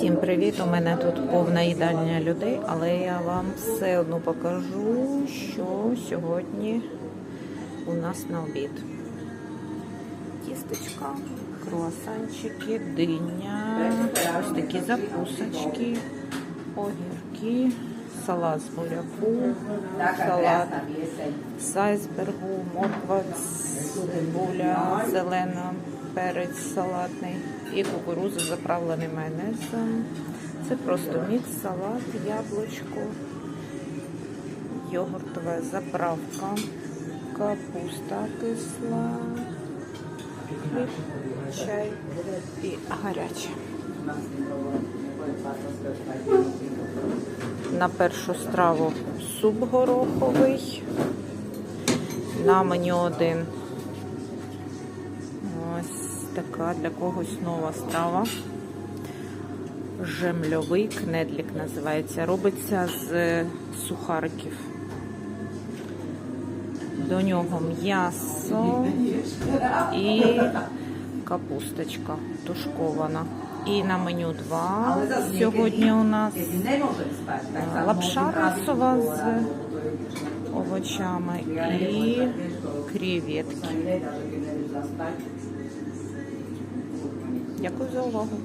Всім привіт! У мене тут повна їдальня людей, але я вам все одно покажу, що сьогодні у нас на обід. Тістечка, круасанчики, диня, ось такі закусочки, огірки, салат з буряку, салат з айсбергу, морква, цибуля, зелена, перець салатний і кукурудза заправлений майонезом. Це просто мікс, салат, яблучко, йогуртова заправка, капуста кисла, хліб, чай і гаряче. На першу страву суп гороховий. На меню один. Ось така для когось нова страва. Жемльовий кнедлік називається. Робиться з сухариків. До нього м'ясо і капусточка тушкована. І на меню 2 сьогодні у нас лапша расова з овочами і креветки. Дякую за увагу.